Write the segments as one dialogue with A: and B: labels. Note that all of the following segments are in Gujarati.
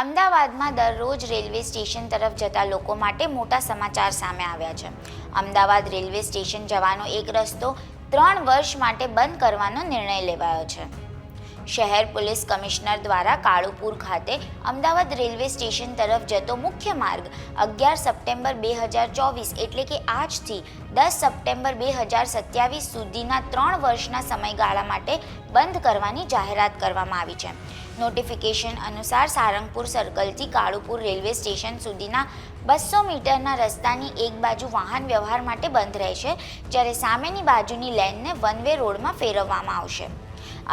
A: અમદાવાદમાં દરરોજ રેલવે સ્ટેશન તરફ જતા લોકો માટે મોટા સમાચાર સામે આવ્યા છે. અમદાવાદ રેલવે સ્ટેશન જવાનો એક રસ્તો ત્રણ વર્ષ માટે બંધ કરવાનો નિર્ણય લેવાયો છે. શહેર પોલીસ કમિશનર દ્વારા કાળુપુર ખાતે અમદાવાદ રેલવે સ્ટેશન તરફ જતો મુખ્ય માર્ગ અગિયાર સપ્ટેમ્બર બે હજાર ચોવીસ એટલે કે આજથી દસ સપ્ટેમ્બર બે હજાર સત્યાવીસ સુધીના ત્રણ વર્ષના સમયગાળા માટે બંધ કરવાની જાહેરાત કરવામાં આવી છે. નોટિફિકેશન અનુસાર સારંગપુર સર્કલથી કાળુપુર રેલવે સ્ટેશન સુધીના બસો મીટરના રસ્તાની એક બાજુ વાહન વ્યવહાર માટે બંધ રહેશે, જ્યારે સામેની બાજુની લેનને વન વે રોડમાં ફેરવવામાં આવશે.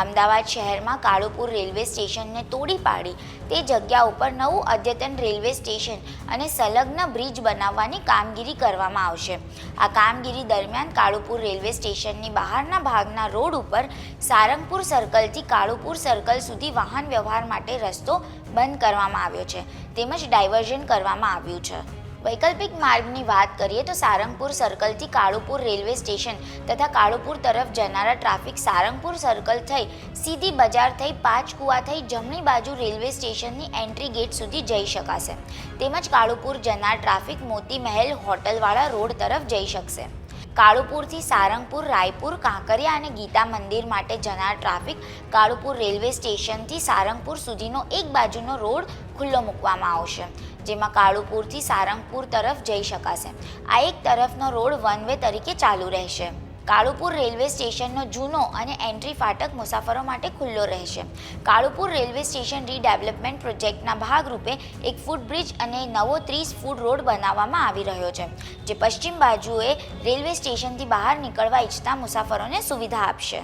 A: અમદાવાદ શહેરમાં કાળુપુર રેલવે સ્ટેશનને તોડી પાડી. તે જગ્યા ઉપર નવું અદ્યતન રેલવે સ્ટેશન અને સંલગ્ન બ્રિજ બનાવવાની કામગીરી કરવામાં આવશે. આ કામગીરી દરમિયાન કાળુપુર રેલવે સ્ટેશનની બહારના ભાગના રોડ ઉપર સારંગપુર સર્કલથી કાળુપુર સર્કલ સુધી વાહન વ્યવહાર માટે રસ્તો બંધ કરવામાં આવ્યો છે. તેમજ ડાયવર્ઝન કરવામાં આવ્યું છે. વૈકલ્પિક માર્ગની વાત કરીએ તો સારંગપુર સર્કલથી કાળુપુર રેલવે સ્ટેશન તથા કાળુપુર તરફ જનારા ટ્રાફિક સારંગપુર સર્કલ થઈ સીધી બજાર થઈ પાંચકુવા થઈ જમણી બાજુ રેલવે સ્ટેશનની એન્ટ્રી ગેટ સુધી જઈ શકાશે. તેમજ કાળુપુર જનાર ટ્રાફિક મોતી મહેલ હોટલવાળા રોડ તરફ જઈ શકશે. કાળુપુરથી સારંગપુર, રાયપુર, કાંકરિયા અને ગીતા મંદિર માટે જનાર ટ્રાફિક કાળુપુર રેલવે સ્ટેશનથી સારંગપુર સુધીનો એક બાજુનો રોડ ખુલ્લો મૂકવામાં આવશે. જેમાં કાળુપુરથી સારંગપુર તરફ જઈ શકાશે. આ એક તરફનો રોડ વન વે તરીકે ચાલુ રહેશે. કાળુપુર રેલવે સ્ટેશનનો જૂનો અને એન્ટ્રી ફાટક મુસાફરો માટે ખુલ્લો રહેશે. કાળુપુર રેલવે સ્ટેશન રીડેવલપમેન્ટ પ્રોજેક્ટના ભાગરૂપે એક ફૂટ બ્રિજ અને નવો ત્રીસ ફૂટ રોડ બનાવવામાં આવી રહ્યો છે, જે પશ્ચિમ બાજુએ રેલવે સ્ટેશનથી બહાર નીકળવા ઈચ્છતા મુસાફરોને સુવિધા આપશે.